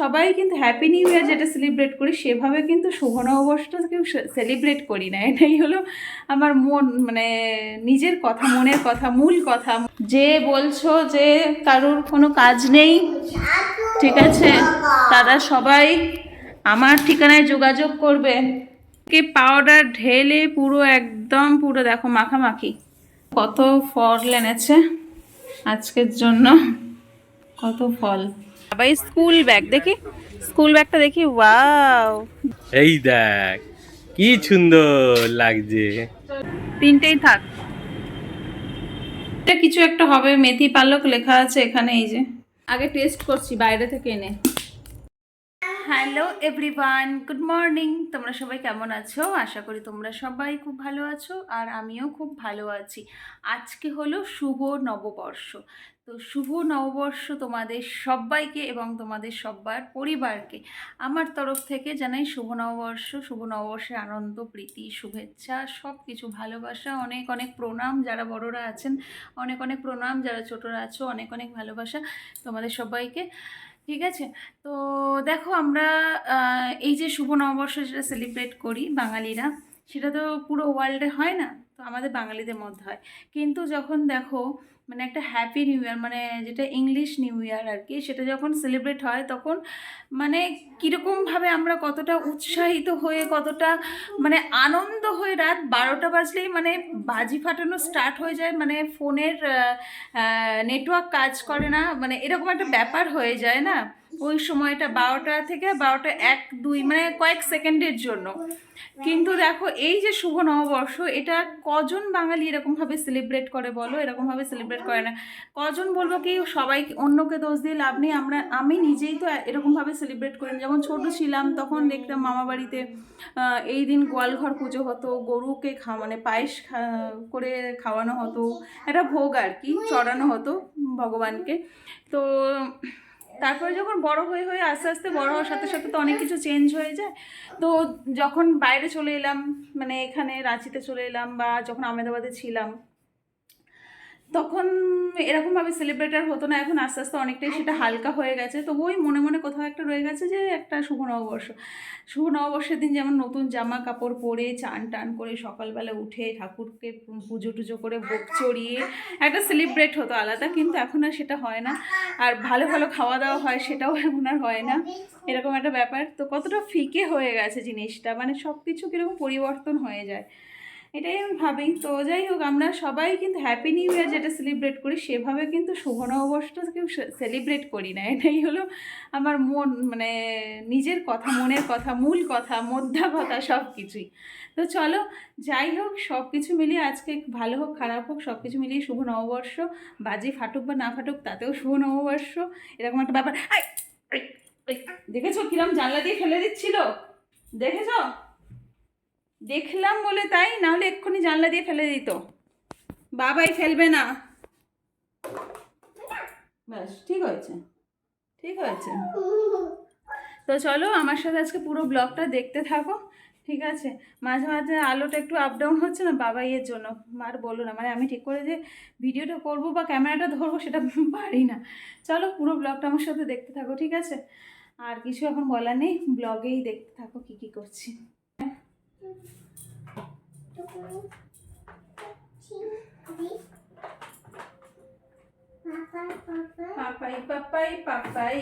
সবাই কিন্তু happy new year যেটা সেলিব্রেট করি, সেভাবে কিন্তু শুভ নববর্ষটা কেউ সেলিব্রেট করি না। এটাই হলো আমার মন মানে নিজের কথা, মনের কথা, মূল কথা। যে বলছো যে কারোর কোনো কাজ নেই, ঠিক আছে? তারা সবাই আমার ঠিকানায় যোগাযোগ করবে। কি পাউডার ঢেলে পুরো একদম পুরো দেখো মাখামাখি। কত ফল এনেছে আজকের জন্য। কত ফল। আবার স্কুল ব্যাগ দেখি। স্কুল ব্যাগটা দেখি ওয়াও। এই দেখ কি সুন্দর লাগছে। তিনটেই থাক। এটা কিছু একটা হবে মেথি পালক লেখা আছে এখানে এই যে। আগে টেস্ট করছি বাইরে থেকে এনে। হ্যালো এভরিওয়ান গুড মর্নিং তোমরা সবাই কেমন আছো? আশা করি তোমরা সবাই খুব ভালো আছো আর আমিও খুব ভালো আছি। আজকে হলো শুভ নববর্ষ। তো শুভ নববর্ষ তোমাদের সবাইকে এবং তোমাদের সবার পরিবারকে। আমার তরফ থেকে জানাই শুভ নববর্ষ, শুভ নববর্ষের আনন্দ, প্রীতি, শুভেচ্ছা সব কিছু ভালোবাসা, অনেক অনেক প্রণাম যারা বড়রা আছেন, অনেক অনেক প্রণাম যারা ছোটরা আছো, অনেক অনেক ভালোবাসা তোমাদের সবাইকে ঠিক আছে? তো দেখো আমরা এই যে শুভ নববর্ষ যেটা সেলিব্রেট করি বাঙালিরা, সেটা তো পুরো ওয়ার্ল্ডে হয় না, তো আমাদের বাঙালিদের মধ্যে হয়। কিন্তু যখন দেখো মানে একটা হ্যাপি নিউ ইয়ার মানে যেটা ইংলিশ নিউ ইয়ার আর কি সেটা যখন সেলিব্রেট হয় তখন মানে কীরকমভাবে আমরা কতটা উৎসাহিত হয়ে, কতটা মানে আনন্দ হয়ে রাত বারোটা বাজলেই মানে বাজি ফাটানো স্টার্ট হয়ে যায় মানে ফোনের নেটওয়ার্ক কাজ করে না মানে এরকম একটা ব্যাপার হয়ে যায় না? ওই সময়টা বারোটা থেকে বারোটা এক, দুই মানে কয়েক সেকেন্ডের জন্য। কিন্তু দেখো, এই যে শুভ নববর্ষ, এটা কজন বাঙালি এরকমভাবে সেলিব্রেট করে বলো? এরকমভাবে সেলিব্রেট করে না। কজন বলব কি, সবাই অন্যকে দোষ দিয়ে লাভ নেই, আমরা, আমি নিজেই তো এরকমভাবে সেলিব্রেট করি। যেমন ছোট ছিলাম, তখন দেখতাম মামা বাড়িতে এই দিন গোয়ালঘর পুজো হতো, গরুকে খা মানে পায়েস করে খাওয়ানো হতো। একটা ভোগ আর কি, চড়ানো হতো ভগবানকে। তো তারপরে যখন বড় হয়ে হয়ে আস্তে আস্তে বড় হওয়ার সাথে সাথে তো অনেক কিছু চেঞ্জ হয়ে যায়। তো যখন বাইরে চলে এলাম মানে এখানে রাঁচিতে চলে এলাম বা যখন আহমেদাবাদে ছিলাম তখন এরকমভাবে সেলিব্রেটার হতো না এখন আস্তে আস্তে অনেকটাই সেটা হালকা হয়ে গেছে। তো ওই মনে মনে কোথাও একটা রয়ে গেছে যে একটা শুভ নববর্ষ। শুভ নববর্ষের দিন যেমন নতুন জামা কাপড় পরে চান টান করে সকালবেলা উঠে ঠাকুরকে পুজো টুজো করে ভোগ চড়িয়ে একটা সেলিব্রেট হতো আলাদা কিন্তু এখন আর সেটা হয় না। আর ভালো ভালো খাওয়া দাওয়া হয় সেটাও এখন আর হয় না। এরকম একটা ব্যাপার। তো কতটা ফিকে হয়ে গেছে জিনিসটা মানে সব কিছু কীরকম পরিবর্তন হয়ে যায়। এটাই আমি ভাবি। তো যাই হোক, আমরা সবাই কিন্তু হ্যাপি নিউ ইয়ার যেটা সেলিব্রেট করি, সেভাবে কিন্তু শুভ নববর্ষটা কেউ সেলিব্রেট করি না। এটাই হলো আমার মন মানে নিজের কথা, মনের কথা, মূল কথা, মোদ্দা কথা সব কিছুই তো চলো, যাই হোক সব কিছু মিলিয়ে আজকে ভালো হোক, খারাপ হোক সব কিছু মিলিয়ে শুভ নববর্ষ। বাজি ফাটুক বা না ফাটুক, তাতেও শুভ নববর্ষ। এরকম একটা ব্যাপার। দেখেছ কিরম জানলা দিয়ে ফেলে দিচ্ছিল? দেখেছ? দেখলাম বলে তাই, নাহলে এক্ষুনি জানলা দিয়ে ফেলে দিত। বাবাই ফেলবে না। ব্যাস, ঠিক হয়েছে। ঠিক হয়েছে। তো চলো, আমার সাথে আজকে পুরো ব্লগটা দেখতে থাকো। ঠিক আছে? মাঝে মাঝে আলোটা একটু আপ ডাউন হচ্ছে না বাবাইয়ের জন্য। আর বলো না মানে আমি ঠিক করে যে ভিডিওটা করব বা ক্যামেরাটা ধরবো সেটা পারি না। চলো, পুরো ব্লগটা আমার সাথে দেখতে থাকো, ঠিক আছে? আর কিছু এখন বলার নেই, ব্লগেই দেখতে থাকো কী কী করছি। পাপাই পাপাই পাপাই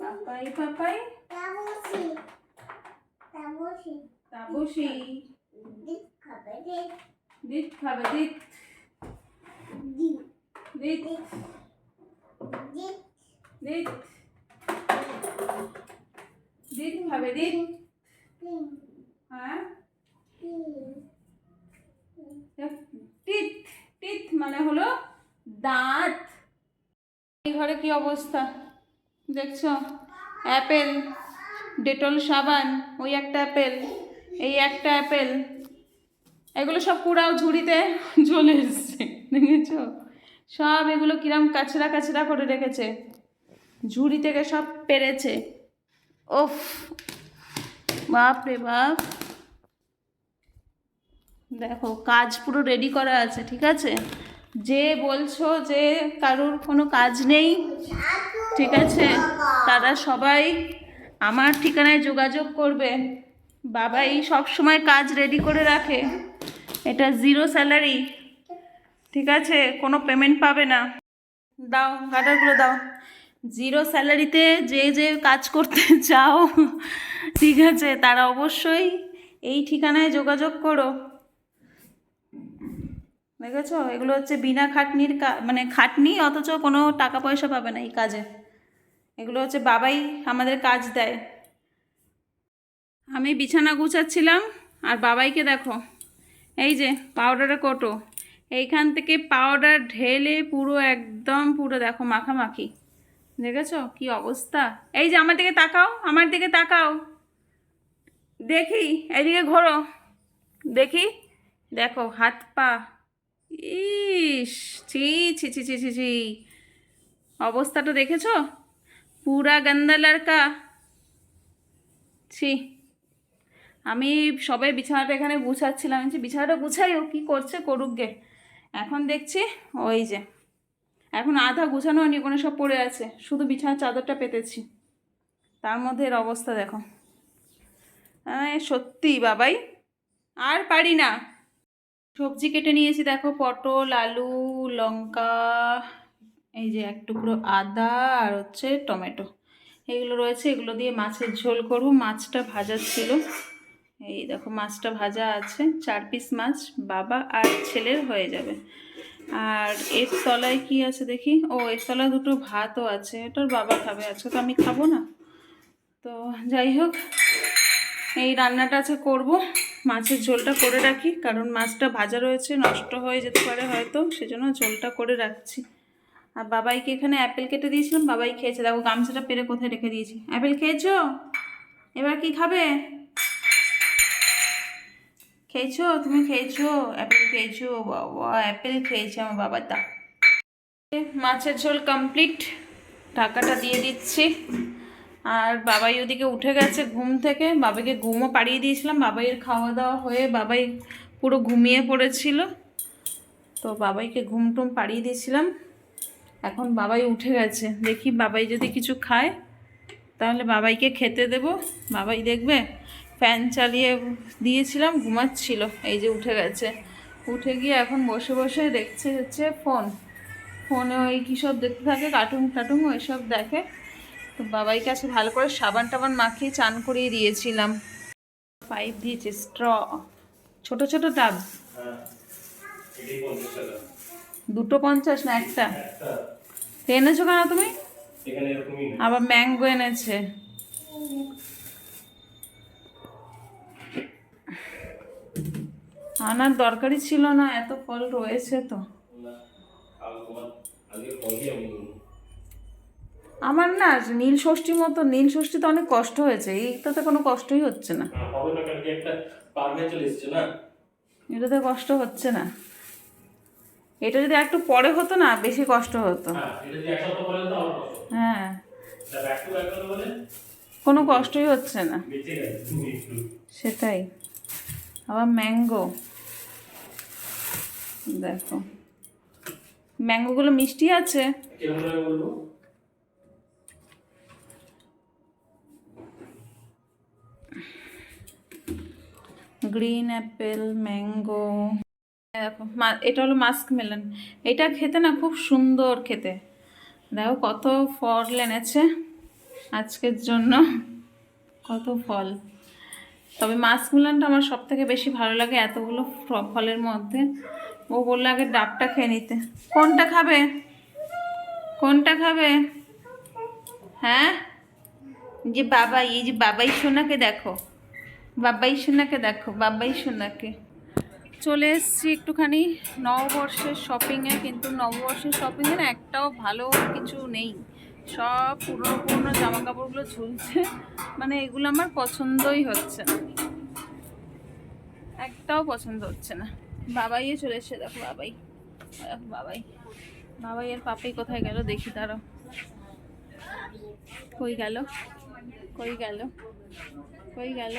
পাপাই পাপাই তাবসি দিত খাবে দিত দিত দিত দিত খাবে দিত হ্যাঁ? টিথ টিথ মানে হলো দাঁত। এই ঘরে কি অবস্থা? দেখছ? অ্যাপেল ডেটল সাবান ওই একটা অ্যাপেল এই একটা অ্যাপেল। এগুলো সব কুড়াও ঝুড়িতে চলে এসছে দেখেছ? সব এগুলো কিরম কাছড়া কাছড়া করে রেখেছে। ঝুড়ি থেকে সব পেরেছে। ওফ বাপ রে বাপ। দেখো, কাজ পুরো রেডি করা আছে, ঠিক আছে? যে বলছো যে কারোর কোনো কাজ নেই, ঠিক আছে? তারা সবাই আমার ঠিকানায় যোগাযোগ করবে। বাবাই সব সময় কাজ রেডি করে রাখে। এটা জিরো স্যালারি ঠিক আছে? কোনো পেমেন্ট পাবে না। দাও গাটারগুলো দাও। জিরো স্যালারিতে যে যে কাজ করতে চাও, ঠিক আছে? তারা অবশ্যই এই ঠিকানায় যোগাযোগ করো। দেখেছ? এগুলো হচ্ছে বিনা খাটনির মানে খাটনি, অথচ কোনো টাকা পয়সা পাবে না এই কাজে। এগুলো হচ্ছে বাবাই আমাদের কাজ দেয়। আমি বিছানা গুছাচ্ছিলাম, আর বাবাইকে দেখো, এই যে পাউডারের কোটো। এইখান থেকে পাউডার ঢেলে পুরো একদম পুরো দেখো মাখামাখি। দেখেছ? কি অবস্থা? এই যে আমার দিকে তাকাও, আমার দিকে তাকাও। দেখি, এদিকে ঘোরো। দেখি, দেখো হাত পা ইস ছি ছি ছি ছি ছি ছি। অবস্থাটা দেখেছ? পুরা গন্দা লড়কা ছি। আমি সবাই বিছানাটা এখানে গুছাচ্ছিলাম। বলছি, বিছানাটা গুছাই ও কী করছে? করুক গে। এখন দেখছি ওই যে। এখন আধা গুছানো হয়নি ওখানে সব পড়ে আছে। শুধু বিছানার চাদরটা পেতেছি। তার মধ্যে এর অবস্থা দেখো। সত্যি বাবাই। আর পারি না। সবজি কেটে নিয়েছি, দেখো পটল, আলু, লঙ্কা, এই যে এক টুকরো আদা আর হচ্ছে টমেটো। এগুলো রয়েছে, এগুলো দিয়ে মাছের ঝোল করব। মাছটা ভাজা ছিল। এই দেখো মাছটা ভাজা আছে, চার পিস মাছ, বাবা আর ছেলের হয়ে যাবে। আর এর তলায় কি আছে দেখি? ও, এর তলায় দুটো ভাতও আছে, এটার বাবা খাবে। আজকে তো আমি খাব না। তো যাই হোক, এই রান্নাটা আছে করব। মাছের ঝোলটা করে রাখি, কারণ মাছটা ভাজা রয়েছে, নষ্ট হয়ে যেতে পারে হয়তো, সেজন্য ঝোলটা করে রাখছি। আর বাবাইকে এখানে অ্যাপেল কেটে দিয়েছিলাম, বাবাই খেয়েছে। দেখো গামছাটা পেরে কোথায় রেখে দিয়েছি। অ্যাপেল খেয়েছো? এবার কি খাবে? খেয়েছো? তুমি খেয়েছো? অ্যাপেল খেয়েছো? বাবা, অ্যাপেল খেয়েছে আমার বাবার দা মাছের ঝোল কমপ্লিট। টাকাটা দিয়ে দিচ্ছি। আর বাবাই ওদিকে উঠে গেছে ঘুম থেকে। বাবাকে ঘুমও পাড়িয়ে দিয়েছিলাম। বাবাইয়ের খাওয়া দাওয়া হয়ে বাবাই পুরো ঘুমিয়ে পড়েছিল। তো বাবাইকে ঘুম টুম পাড়িয়ে দিয়েছিলাম। এখন বাবাই উঠে গেছে। দেখি বাবাই যদি কিছু খায়, তাহলে বাবাইকে খেতে দেব। বাবাই দেখবে ফ্যান চালিয়ে দিয়েছিলাম, ঘুমাচ্ছিল। এই যে উঠে গেছে। উঠে গিয়ে এখন বসে বসে দেখছে হচ্ছে ফোন। ফোনে ওই কী সব দেখতে থাকে, কার্টুন টাটুন ওইসব দেখে। বাবাই কাছে ভালো করে সাবান টাবান মাখিয়ে চান করিয়ে দিয়েছিলাম। পাইপ দিয়েছে স্ট্র ছোট ছোট টাব দুটো পঞ্চাশ না একটা? এনেছো কেন তুমি? আবার ম্যাঙ্গো এনেছে। আনার দরকারই ছিল না, এত ফল রয়েছে তো। আমার না নীল ষষ্ঠীর মতো নীল ষষ্ঠীতে অনেক কষ্ট হয়েছে এইটাতে কোনো কষ্টই হচ্ছে না। হবে না এটাতে কষ্ট হচ্ছে না। এটা যদি একটু পরে হতো না বেশি কষ্ট হতো। হ্যাঁ তো হ্যাঁ কোনো কষ্টই হচ্ছে না। সেটাই। আবার ম্যাঙ্গো। দেখো। ম্যাঙ্গোগুলো মিষ্টি আছে? বলব? গ্রিন অ্যাপেল, ম্যাঙ্গো মা- এটা হলো মাস্ক মেলন। এটা খেতে না খুব সুন্দর খেতে। দেখো কত ফল এনেছে আজকের জন্য। কত ফল। তবে মাস্ক মেলনটা আমার সব থেকে বেশি ভালো লাগে এতগুলো ফলের মধ্যে। ও বলল আগে ডাবটা খেয়ে নিতে। কোনটা খাবে? কোনটা খাবে? হ্যাঁ? যে বাবা এই যে বাবাই সোনাকে দেখো। বাবাই সোনাকে দেখো বাবাই সোনাকে। চলে এসেছি একটুখানি নববর্ষের শপিংয়ে কিন্তু নববর্ষের শপিংয়ে না একটাও ভালো কিছু নেই। সব পুরনো পুরনো জামা কাপড়গুলো ঝুলছে মানে এগুলো আমার পছন্দই হচ্ছে না। একটাও পছন্দ হচ্ছে না। বাবাইয়ে চলে এসছে, দেখো বাবাই। দেখো বাবাই। বাবাই আর পাপাই কোথায় গেল, দেখি তারও কই গেল? কই গেল? কই গেল?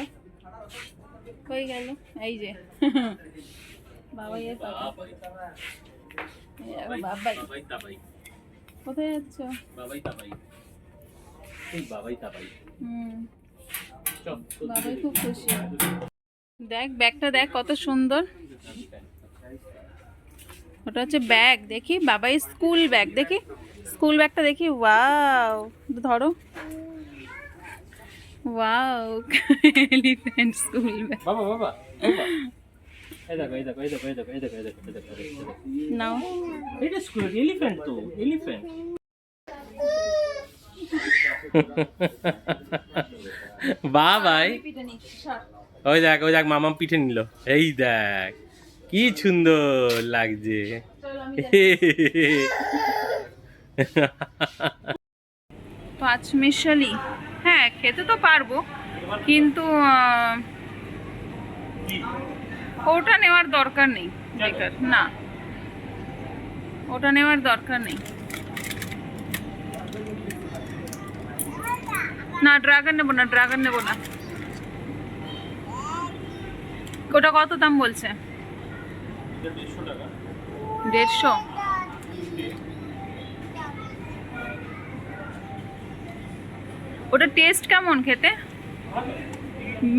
কই গেল? এই যে। বাবাই দেখো বাবাই। কোথায় যাচ্ছ? বাবাই তাবাই এই বাবাই তাবাই হুম। বাবাই খুব খুশি। দেখ, ব্যাগটা দেখ কত সুন্দর। ওটা হচ্ছে ব্যাগ, দেখি। বাবাই স্কুল ব্যাগ, দেখি। স্কুল ব্যাগটা দেখি। ওয়াও, ধরো। ওয়াও এলিফ্যান্ট স্কুল বাবা বাবা এই দেখো এই দেখো এই দেখো এই দেখো এই দেখো এই দেখো এই দেখো, নাও এটা স্কুল এলিফ্যান্ট তো এলিফ্যান্ট বাবাই ওই দেখ ওই দেখ মামাম পিঠে নিল। এই দেখ কি সুন্দর লাগছে। পাঁচ মিশালি। হ্যাঁ খেতে তো পারব কিন্তু ওটা নেওয়ার দরকার নেই বেকার না। ওটা নেওয়ার দরকার নেই। না ড্রাগন নেব না ড্রাগন নেব না। ওটা কত দাম বলছে? দেড়শো? ওটা টেস্ট কেমন খেতে?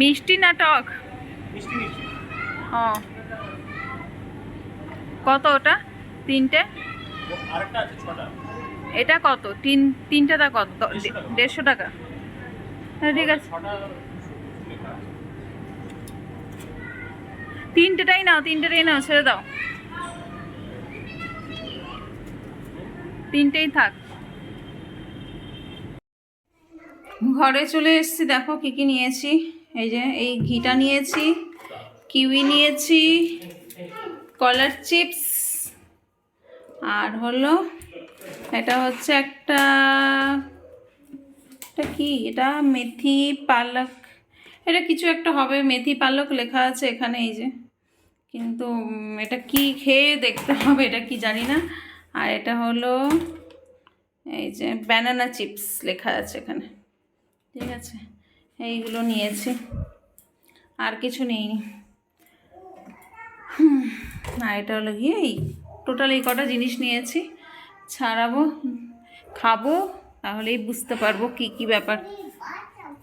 মিষ্টি না টক? ও। কত ওটা? তিনটে? এটা কত? তিন তিনটেটা কত? দেড়শো টাকা। হ্যাঁ ঠিক আছে। তিনটেটাই নাও তিনটেটাই নাও ছেড়ে দাও। তিনটেই থাক। ঘরে চলে এসেছি, দেখো কি কি নিয়েছি। এই যে, এই ঘিটা নিয়েছি, কিউই নিয়েছি, কলার চিপস, আর হলো, এটা হচ্ছে একটা, এটা কি? এটা মেথি পালক, এটা কিছু একটা হবে, মেথি পালক লেখা আছে এখানে, এই যে। কিন্তু এটা কি খেয়ে দেখতে হবে, এটা কি জানি না। আর এটা হলো, এই যে ব্যানানা চিপস লেখা আছে এখানে। ঠিক আছে? এইগুলো নিয়েছি। আর কিছু হুম, আর এটা হলো গিয়ে এই টোটাল এই কটা জিনিস নিয়েছি। ছাড়াবো খাব তাহলেই বুঝতে পারব কি কি ব্যাপার।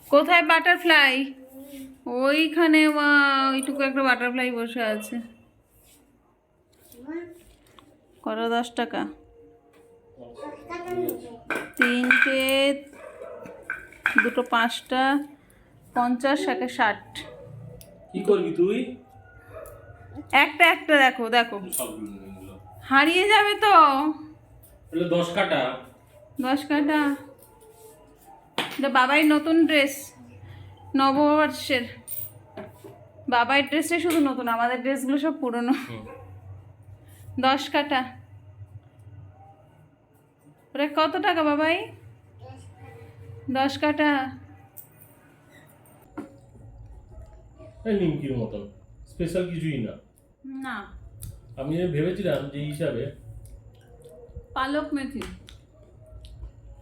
কোথায় বাটারফ্লাই? ওইখানে মা ওইটুকু একটা বাটারফ্লাই বসে আছে। কত দশ টাকা। তিনটে দুটো পাঁচটা পঞ্চাশ একে ষাট। কি করবি তুই? একটা একটা দেখো দেখো। হারিয়ে যাবে তো। দশ কাটা। দশ কাটা। এটা বাবাই নতুন ড্রেস নববর্ষের। বাবাই ড্রেসটাই শুধু নতুন আমাদের ড্রেসগুলো সব পুরনো। দশ কাটা। ওরা কত টাকা বাবাই? দশ কাটা। নিমকির মতন। স্পেশাল কিছুই না। না। আমি ভেবেছিলাম যে হিসাবে। পালক মেথি।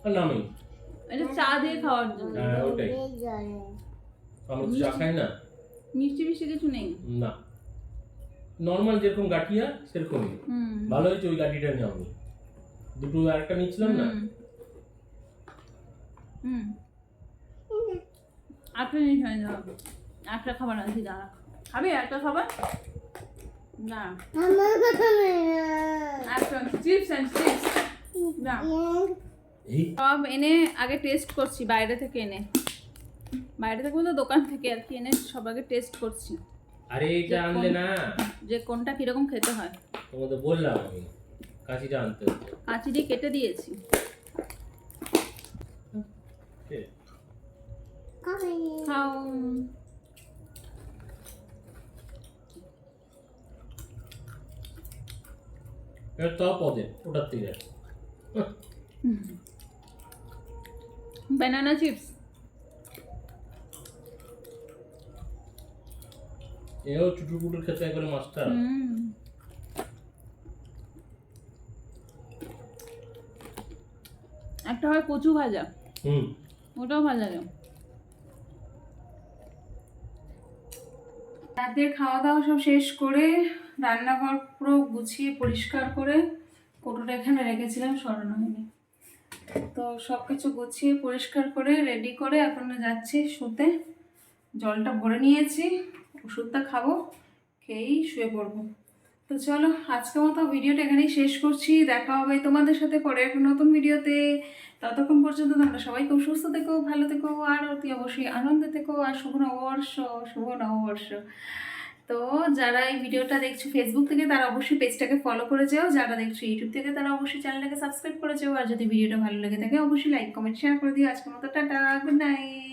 আর নামই এটা চা দিয়ে খাওয়ার জন্য। হ্যাঁ ওটাই। আমরা তো চা খাই না। মিষ্টি মিষ্টি কিছু নেই। না। নর্মাল যেরকম গাঠিয়া সেরকমই। হুম। ভালো হয়েছে ওই গাঠিটা নিয়ে আমি। দুটো আরেকটা নিচ্ছিলাম না? হুম। একটা জিনিস হয়ে যাবে একটা খাবার আনছি দাঁড়া। খাবি একটা খাবার? না। চিপস অ্যান্ড চিপস না। সব এনে আগে টেস্ট করছি বাইরে থেকে এনে। বাইরে থেকে বলতে দোকান থেকে আর কি এনে সব আগে টেস্ট করছি। আরে এটা আনলে না। যে কোনটা কীরকম খেতে হয়। তোমাদের বললাম আমি। কাঁচিটা আনতে কাঁচি দিয়ে কেটে দিয়েছি। কে? খাও এটা তো পদে ওটার থেকে। ব্যানানা চিপস এও চুটুর পুটুর খেতে একবারে মাস্টার হুম। একটা হয় কচু ভাজা। হুম। ওটাও ভালো লাগে। রাতের খাওয়া দাওয়া সব শেষ করে রান্নাঘর পুরো গুছিয়ে পরিষ্কার করে কোটোটা এখানে রেখেছিলাম, সরানো হয়নি। তো সব কিছু গুছিয়ে পরিষ্কার করে রেডি করে এখন যাচ্ছি শুতে। জলটা ভরে নিয়েছি, ওষুধটা খাব, খেয়েই শুয়ে পড়ব। তো চলো, আজকের মতো ভিডিওটা এখানেই শেষ করছি। দেখা হবে তোমাদের সাথে পরে একটা নতুন ভিডিওতে। ততক্ষণ পর্যন্ত তোমরা সবাই খুব সুস্থ থেকো, ভালো থেকো, আর অতি অবশ্যই আনন্দে থেকো, আর শুভ নববর্ষ শুভ নববর্ষ। তো যারা এই ভিডিওটা দেখছ ফেসবুক থেকে, তারা অবশ্যই পেজটাকে ফলো করে যেও। যারা দেখছ ইউটিউব থেকে, তারা অবশ্যই চ্যানেলটাকে সাবস্ক্রাইব করে যেও। আর যদি ভিডিওটা ভালো লেগে থাকে, অবশ্যই লাইক কমেন্ট শেয়ার করে দিও। আজকের মতো টাটা গুড নাইট